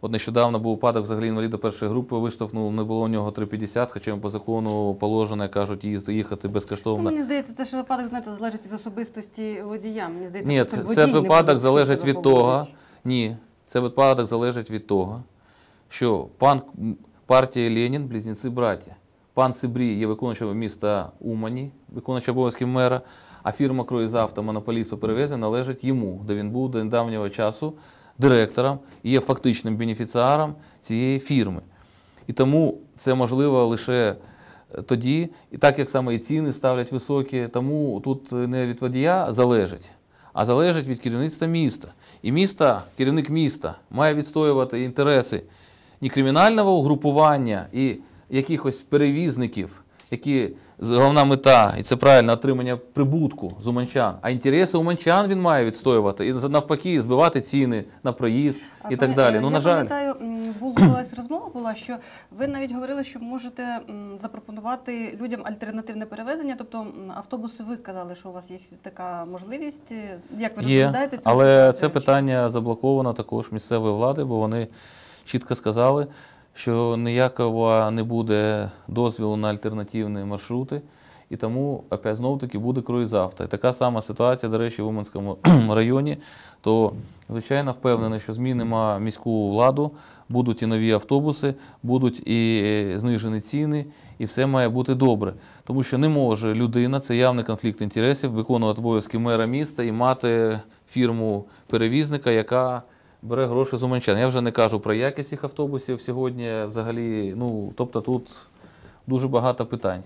От нещодавно був випадок взагалі інваліда першої групи, виштовхнув, не було у нього 3,50, хоча йому по закону положено, кажуть, їхати Ну, безкоштовно. мені здається, це ж випадок, знаєте, залежить від особистості водія. Мені здається, Ні, це, це випадок залежить від того. Ні, це випадок залежить від того, що пан партія Ленін, близнеці браті. Пан Сибрій є виконуючим міста Умані, виконуючим обов'язків мера, а фірма Круїзавто, монополіст по перевезенню, належить йому, де він був до недавнього часу директором і є фактичним бенефіціаром цієї фірми. І тому це можливо лише е, тоді, і так як саме і ціни ставлять високі, тому тут не від водія залежить, а залежить від керівництва міста. І міста, керівник міста має відстоювати інтереси не кримінального угрупування і якихось перевізників, які головна мета, і це правильно, отримання прибутку з уманчан, а інтереси уманчан він має відстоювати і навпаки збивати ціни на проїзд А і так далі. е, Ну, я на жаль. пам'ятаю, була розмова була, що ви навіть говорили, що можете запропонувати людям альтернативне перевезення. Тобто автобуси, ви казали, що у вас є така можливість. Е, Як ви розглядаєте цю але це питання заблоковано також місцевої влади, бо вони чітко сказали, що ніякого не буде дозволу на альтернативні маршрути, і тому опять знову таки буде круїзавто. І така сама ситуація, до речі, в Уманському районі. То, звичайно, впевнений, що змінимо міську владу, будуть і нові автобуси, будуть і знижені ціни, і все має бути добре. Тому що не може людина, це явний конфлікт інтересів, виконувати обов'язки мера міста і мати фірму перевізника, яка бере гроші з уманчан. Я вже не кажу про якість їх автобусів сьогодні. Взагалі, ну тобто тут дуже багато питань.